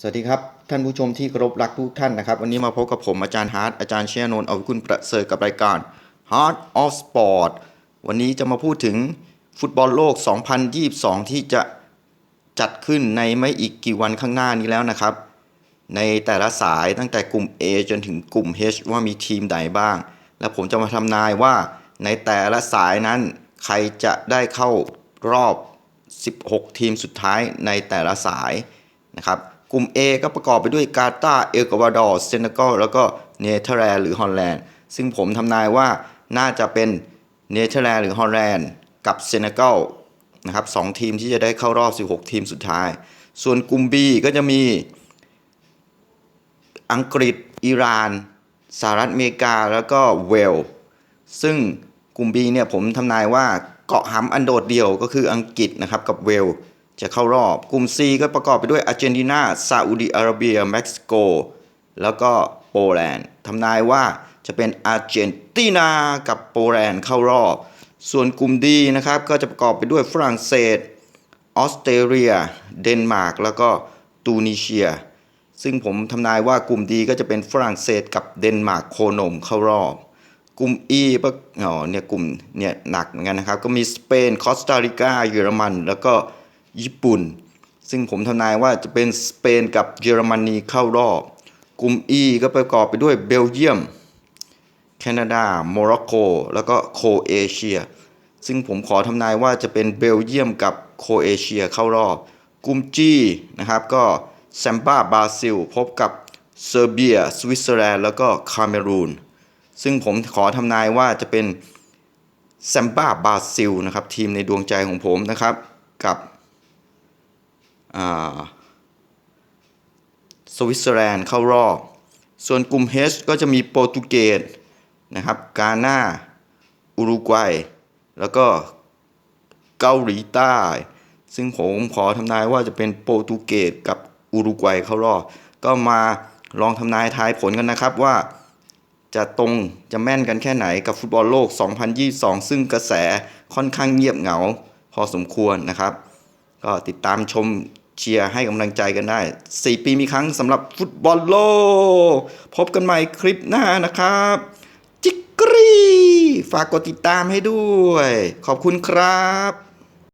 สวัสดีครับ ท่านผู้ชมที่เคารพรักทุกท่านนะครับ วันนี้มาพบกับผมอาจารย์ฮาร์ดอาจารย์เชียนนท์เอาวิคุณประเสริฐกับรายการ Heart of Sport วันนี้จะมาพูดถึงฟุตบอลโลก 2022 ที่จะจัดขึ้นในไม่อีกกี่วันข้างหน้านี้แล้วนะครับ ในแต่ละสายตั้งแต่กลุ่ม A จนถึงกลุ่ม H ว่ามีทีมใดบ้าง และผมจะมาทำนายว่าในแต่ละสายนั้น ใครจะได้เข้ารอบ 16 ทีมสุดท้ายในแต่ละสายนะครับ กลุ่ม A ก็ประกอบไปด้วยกาตาเอลกวาดอร์เซนกัลแล้วก็เนเธอร์แลนด์หรือฮอลแลนด์ ซึ่งผมทำนายว่าน่าจะเป็นเนเธอร์แลนด์หรือฮอลแลนด์กับเซนกัลนะครับสองทีมที่จะได้เข้ารอบ 16 ทีมสุดท้าย ส่วนกลุ่ม B ก็จะมีอังกฤษ อิหร่าน สหรัฐอเมริกา แล้วก็เวล ซึ่งกลุ่ม B เนี่ยผมทำนายว่าเกาะหำอันโดดเดี่ยวก็คืออังกฤษนะครับกับเวล จะเข้ารอบ กลุ่ม C ก็ประกอบไปด้วยอาร์เจนตินาซาอุดิอาระเบียเม็กซิโก แล้วก็โปแลนด์ทำนายว่าจะเป็นอาร์เจนตินากับโปแลนด์เข้ารอบ ส่วนกลุ่ม D นะครับก็จะประกอบไปด้วยฝรั่งเศสออสเตรเลีย เดนมาร์กแล้วก็ตูนิเซีย ซึ่งผมทำนายว่ากลุ่มดีก็จะเป็นฝรั่งเศสกับเดนมาร์กโคนมเข้ารอบ กลุ่ม E ปะอ๋อเนี่ยกลุ่มเนี่ยหนักเหมือนกันนะครับ ก็มีสเปนคอสตาริกาเยอรมัน แล้วก็ ญี่ปุ่น ซึ่งผมทำนายว่าจะเป็นสเปนกับเยอรมนีเข้ารอบ กลุ่ม E ก็ประกอบไปด้วยเบลเยียม แคนาดา โมร็อกโก แล้วก็โคเอเชีย ซึ่งผมขอทำนายว่าจะเป็นเบลเยียมกับโคเอเชียเข้ารอบ กลุ่ม G นะครับก็แซมบ้าบราซิล พบกับเซอร์เบีย สวิตเซอร์แลนด์ แล้วก็คาเมรูน ซึ่งผมขอทำนายว่าจะเป็นแซมบ้าบราซิลนะครับทีมในดวงใจของผมนะครับกับ สวิตเซอร์แลนด์เข้ารอบ ส่วนกลุ่ม H ก็จะมีโปรตุเกสนะครับกาหน้าอุรุกวัย แล้วก็เกาหลีใต้ ซึ่งผมขอทำนายว่าจะเป็นโปรตุเกสกับอุรุกวัยเข้ารอบ ก็มาลองทำนายทายผลกันนะครับว่าจะตรงจะแม่นกันแค่ไหนกับฟุตบอลโลก 2022 ซึ่งกระแสค่อนข้างเงียบเหงาพอสมควรนะครับ ก็ติดตามชม เชียร์ให้กำลังใจกันได้ 4 ปีมีครั้งสำหรับฟุตบอลโลก พบกันใหม่คลิปหน้านะครับ จิกกรี ฝากกดติดตามให้ด้วย ขอบคุณครับ